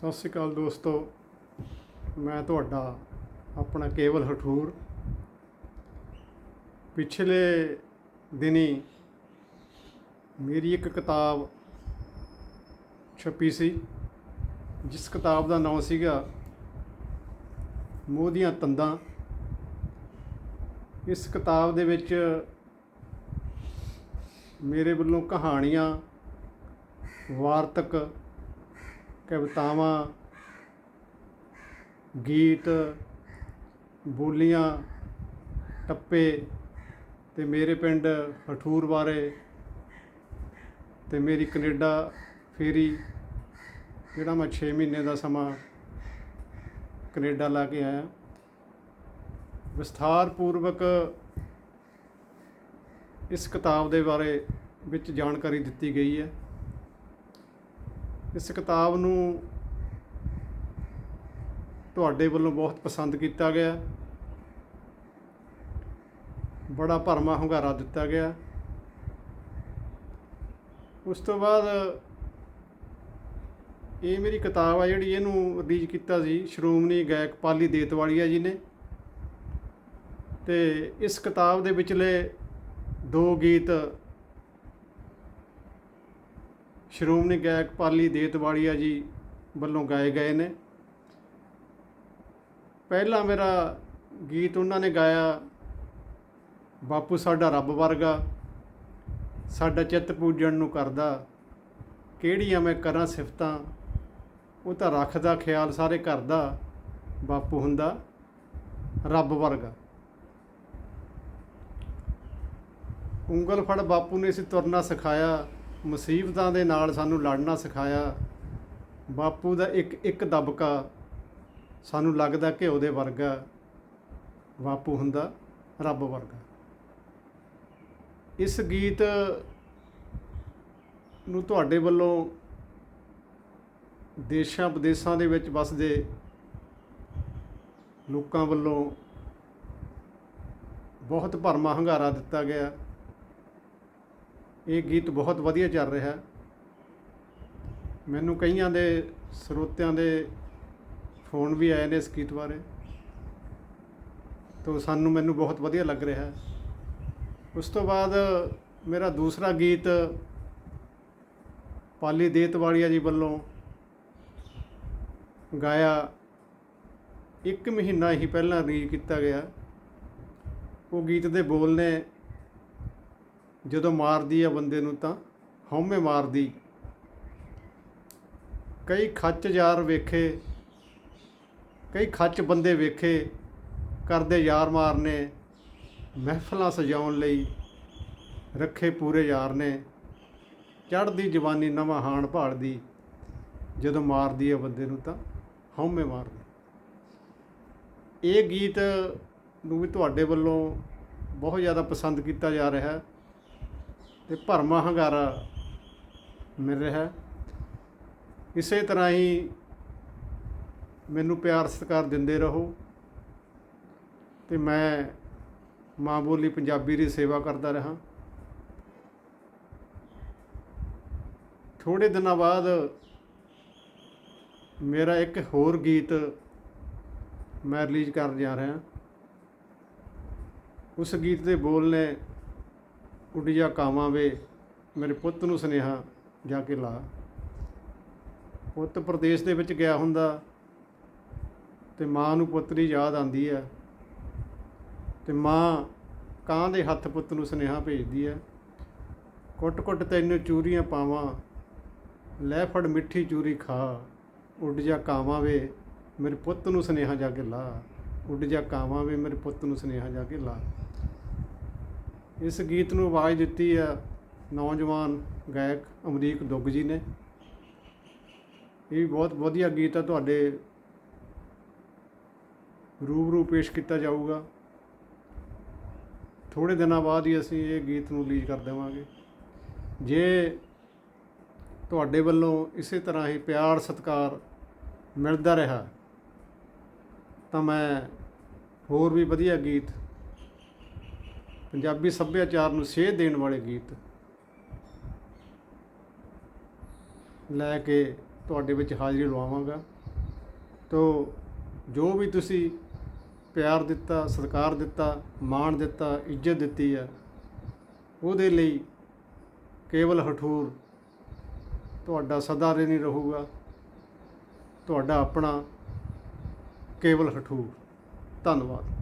ਸਤਿ ਸ਼੍ਰੀ ਅਕਾਲ ਦੋਸਤੋ। ਮੈਂ ਤੁਹਾਡਾ ਆਪਣਾ ਕੇਵਲ ਹਠੂਰ। ਪਿਛਲੇ ਦਿਨੀ ਮੇਰੀ ਇੱਕ ਕਿਤਾਬ ਛਪੀ ਸੀ, ਜਿਸ ਕਿਤਾਬ ਦਾ ਨਾਮ ਸੀਗਾ ਮੋਹ ਦੀਆਂ ਤੰਦਾਂ। ਇਸ ਕਿਤਾਬ ਦੇ ਵਿੱਚ ਮੇਰੇ ਵੱਲੋਂ ਕਹਾਣੀਆਂ, ਵਾਰਤਕ ਕਵਿਤਾਵਾਂ, ਗੀਤ, ਬੋਲੀਆਂ, ਟੱਪੇ ਅਤੇ ਮੇਰੇ ਪਿੰਡ ਹਠੂਰ ਬਾਰੇ ਤੇ ਮੇਰੀ ਕੈਨੇਡਾ ਫੇਰੀ, ਜਿਹੜਾ ਮੈਂ 6 ਮਹੀਨੇ ਦਾ ਸਮਾਂ ਕੈਨੇਡਾ ਲਾ ਕੇ ਆਇਆ। ਵਿਸਥਾਰ ਪੂਰਵਕ ਇਸ ਕਿਤਾਬ ਦੇ ਬਾਰੇ ਵਿੱਚ ਜਾਣਕਾਰੀ ਦਿੱਤੀ ਗਈ ਹੈ। ਇਸ ਕਿਤਾਬ ਨੂੰ ਤੁਹਾਡੇ ਵੱਲੋਂ ਬਹੁਤ ਪਸੰਦ ਕੀਤਾ ਗਿਆ। ਬੜਾ ਭਰਮਾ ਹੁੰਗਾਰਾ ਦਿੱਤਾ ਗਿਆ। ਉਸ ਤੋਂ ਬਾਅਦ ਇਹ ਮੇਰੀ ਕਿਤਾਬ ਆ ਜਿਹੜੀ ਇਹਨੂੰ ਰਿਲੀਜ਼ ਕੀਤਾ ਸੀ ਸ਼੍ਰੋਮਣੀ ਗਾਇਕ ਪਾਲੀ ਦੇਤਵਾਲੀਆ ਜੀ ਨੇ। ਤੇ ਇਸ ਕਿਤਾਬ ਦੇ ਵਿਚਲੇ ਦੋ ਗੀਤ ਸ਼੍ਰੋਮਣੀ ਗਾਇਕ ਪਾਲੀ ਦੇਤਵਾਲੀਆ ਜੀ ਵੱਲੋਂ ਗਾਏ ਗਏ ਨੇ। ਪਹਿਲਾ ਮੇਰਾ ਗੀਤ ਉਹਨਾਂ ਨੇ ਗਾਇਆ, ਬਾਪੂ ਸਾਡਾ ਰੱਬ ਵਰਗਾ, ਸਾਡਾ ਚਿੱਤ ਪੂਜਣ ਨੂੰ ਕਰਦਾ, ਕਿਹੜੀਆਂ ਮੈਂ ਕਰਾਂ ਸਿਫਤਾਂ, ਉਹ ਤਾਂ ਰੱਖਦਾ ਖਿਆਲ ਸਾਰੇ ਘਰ ਦਾ, ਬਾਪੂ ਹੁੰਦਾ ਰੱਬ ਵਰਗਾ। ਉਂਗਲ ਫੜ ਬਾਪੂ ਨੇ ਸੀ ਤੁਰਨਾ ਸਿਖਾਇਆ ਮੁਸੀਬਤਾਂ ਦੇ ਨਾਲ ਸਾਨੂੰ ਲੜਨਾ ਸਿਖਾਇਆ। ਬਾਪੂ ਦਾ ਇੱਕ ਇੱਕ ਦਬਕਾ ਸਾਨੂੰ ਲੱਗਦਾ ਘਿਓ ਦੇ ਵਰਗਾ ਬਾਪੂ ਹੁੰਦਾ, ਰੱਬ ਵਰਗਾ। ਇਸ ਗੀਤ ਨੂੰ ਤੁਹਾਡੇ ਵੱਲੋਂ ਦੇਸ਼ਾਂ ਵਿਦੇਸ਼ਾਂ ਦੇ ਵਿੱਚ ਵਸਦੇ ਲੋਕਾਂ ਵੱਲੋਂ ਬਹੁਤ ਭਰਮਾ ਹੰਗਾਰਾ ਦਿੱਤਾ ਗਿਆ। ਇਹ ਗੀਤ ਬਹੁਤ ਵਧੀਆ ਚੱਲ ਰਿਹਾ ਮੈਨੂੰ ਕਈਆਂ ਦੇ ਸਰੋਤਿਆਂ ਦੇ ਫੋਨ ਵੀ ਆਏ ਨੇ ਇਸ ਗੀਤ ਬਾਰੇ। ਤੋ ਸਾਨੂੰ ਮੈਨੂੰ ਬਹੁਤ ਵਧੀਆ ਲੱਗ ਰਿਹਾ ਹੈ। ਉਸ ਤੋਂ ਬਾਅਦ ਮੇਰਾ ਦੂਸਰਾ ਗੀਤ ਪਾਲੀ ਦੇਤਵਾਲੀਆ ਜੀ ਵੱਲੋਂ ਗਾਇਆ ਇੱਕ ਮਹੀਨਾ ਹੀ ਪਹਿਲਾਂ ਰਿਲੀਜ਼ ਕੀਤਾ ਗਿਆ। ਉਹ ਗੀਤ ਦੇ ਬੋਲ ਨੇ ਜਦੋਂ ਮਾਰਦੀ ਆ ਬੰਦੇ ਨੂੰ ਤਾਂ ਹਉਮੈ ਮਾਰਦੀ। ਕਈ ਖੱਚ ਯਾਰ ਵੇਖੇ, ਕਈ ਖੱਚ ਬੰਦੇ ਵੇਖੇ, ਕਰਦੇ ਯਾਰ ਮਾਰਨੇ, ਮਹਿਫਲਾਂ ਸਜਾਉਣ ਲਈ ਰੱਖੇ ਪੂਰੇ ਯਾਰ ਨੇ। ਚੜ੍ਹਦੀ ਜਵਾਨੀ ਨਵਾਂ ਹਾਣ ਭਾਲਦੀ, ਜਦੋਂ ਮਾਰਦੀ ਆ ਬੰਦੇ ਨੂੰ ਤਾਂ ਹਉਮੈ ਮਾਰਦੀ। ਇਹ ਗੀਤ ਨੂੰ ਵੀ ਤੁਹਾਡੇ ਵੱਲੋਂ ਬਹੁਤ ਜ਼ਿਆਦਾ ਪਸੰਦ ਕੀਤਾ ਜਾ ਰਿਹਾ। ਹੈ ਤੇ ਭਰਮਾ ਹੰਗਾਰਾ ਮਿਲ ਰਿਹਾ ਹੈ। ਇਸੇ ਤਰ੍ਹਾਂ ਹੀ ਮੈਨੂੰ ਪਿਆਰ ਸਤਿਕਾਰ ਦਿੰਦੇ ਰਹੋ ਤੇ ਮੈਂ ਮਾਂ ਬੋਲੀ ਪੰਜਾਬੀ ਦੀ ਸੇਵਾ ਕਰਦਾ ਰਹਾ। ਥੋੜੇ ਦਿਨਾਂ ਬਾਅਦ ਮੇਰਾ ਇੱਕ ਹੋਰ ਗੀਤ ਮੈਂ ਰਿਲੀਜ਼ ਕਰਨ ਜਾ ਰਿਹਾ। ਉਸ ਗੀਤ ਦੇ ਬੋਲ ਨੇ ਉੱਡ ਜਾ ਕਾਵਾਂ ਵੇ ਮੇਰੇ ਪੁੱਤ ਨੂੰ ਸੁਨੇਹਾ ਜਾ ਕੇ ਲਾ। ਪੁੱਤ ਪ੍ਰਦੇਸ਼ ਦੇ ਵਿੱਚ ਗਿਆ ਹੁੰਦਾ ਤੇ ਮਾਂ ਨੂੰ ਪੁੱਤ ਦੀ ਯਾਦ ਆਂਦੀ ਹੈ ਤੇ ਮਾਂ ਕਾਂ ਦੇ ਹੱਥ ਪੁੱਤ ਨੂੰ ਸੁਨੇਹਾ ਭੇਜਦੀ ਹੈ, ਕੁੱਟ-ਕੁੱਟ ਤੈਨੂੰ ਚੂਰੀਆਂ ਪਾਵਾਂ, ਲੈ ਫੜ ਮਿੱਠੀ ਚੂਰੀ ਖਾ। ਉੱਡ ਜਾ ਕਾਵਾਂ ਵੇ ਮੇਰੇ ਪੁੱਤ ਨੂੰ ਸੁਨੇਹਾ ਜਾ ਕੇ ਲਾ। ਉੱਡ ਜਾ ਕਾਵਾਂ ਵੇ ਮੇਰੇ ਪੁੱਤ ਨੂੰ ਸੁਨੇਹਾ ਜਾ ਕੇ ਲਾ। ਇਸ ਗੀਤ ਨੂੰ ਆਵਾਜ਼ ਦਿੱਤੀ ਆ ਨੌਜਵਾਨ ਗਾਇਕ ਅਮਰੀਕ ਦੁੱਗ ਜੀ ਨੇ। ਇਹ ਬਹੁਤ ਵਧੀਆ ਗੀਤ ਆ, ਤੁਹਾਡੇ ਰੂਬਰੂ ਪੇਸ਼ ਕੀਤਾ ਜਾਊਗਾ। ਥੋੜੇ ਦਿਨਾਂ ਬਾਅਦ ਹੀ ਅਸੀਂ ਇਹ ਗੀਤ ਨੂੰ ਰਿਲੀਜ਼ ਕਰ ਦੇਵਾਂਗੇ। ਜੇ ਤੁਹਾਡੇ ਵੱਲੋਂ ਇਸੇ ਤਰ੍ਹਾਂ ਹੀ ਪਿਆਰ, ਸਤਿਕਾਰ ਮਿਲਦਾ ਰਿਹਾ, ਤਾਂ ਮੈਂ ਹੋਰ ਵੀ ਵਧੀਆ ਗੀਤ ਪੰਜਾਬੀ ਸੱਭਿਆਚਾਰ ਨੂੰ ਸੇਧ ਦੇਣ ਵਾਲੇ ਗੀਤ ਲੈ ਕੇ ਤੁਹਾਡੇ ਵਿੱਚ ਹਾਜ਼ਰੀ ਲਵਾਵਾਂਗਾ। ਤੋ ਜੋ ਵੀ ਤੁਸੀਂ ਪਿਆਰ ਦਿੱਤਾ, ਸਤਿਕਾਰ ਦਿੱਤਾ, ਮਾਣ ਦਿੱਤਾ, ਇੱਜ਼ਤ ਦਿੱਤੀ ਹੈ, ਉਹਦੇ ਲਈ ਕੇਵਲ ਹਠੂਰ ਤੁਹਾਡਾ ਸਦਾ ਨਹੀਂ ਰਹੂਗਾ। ਤੁਹਾਡਾ ਆਪਣਾ ਕੇਵਲ ਹਠੂਰ। ਧੰਨਵਾਦ।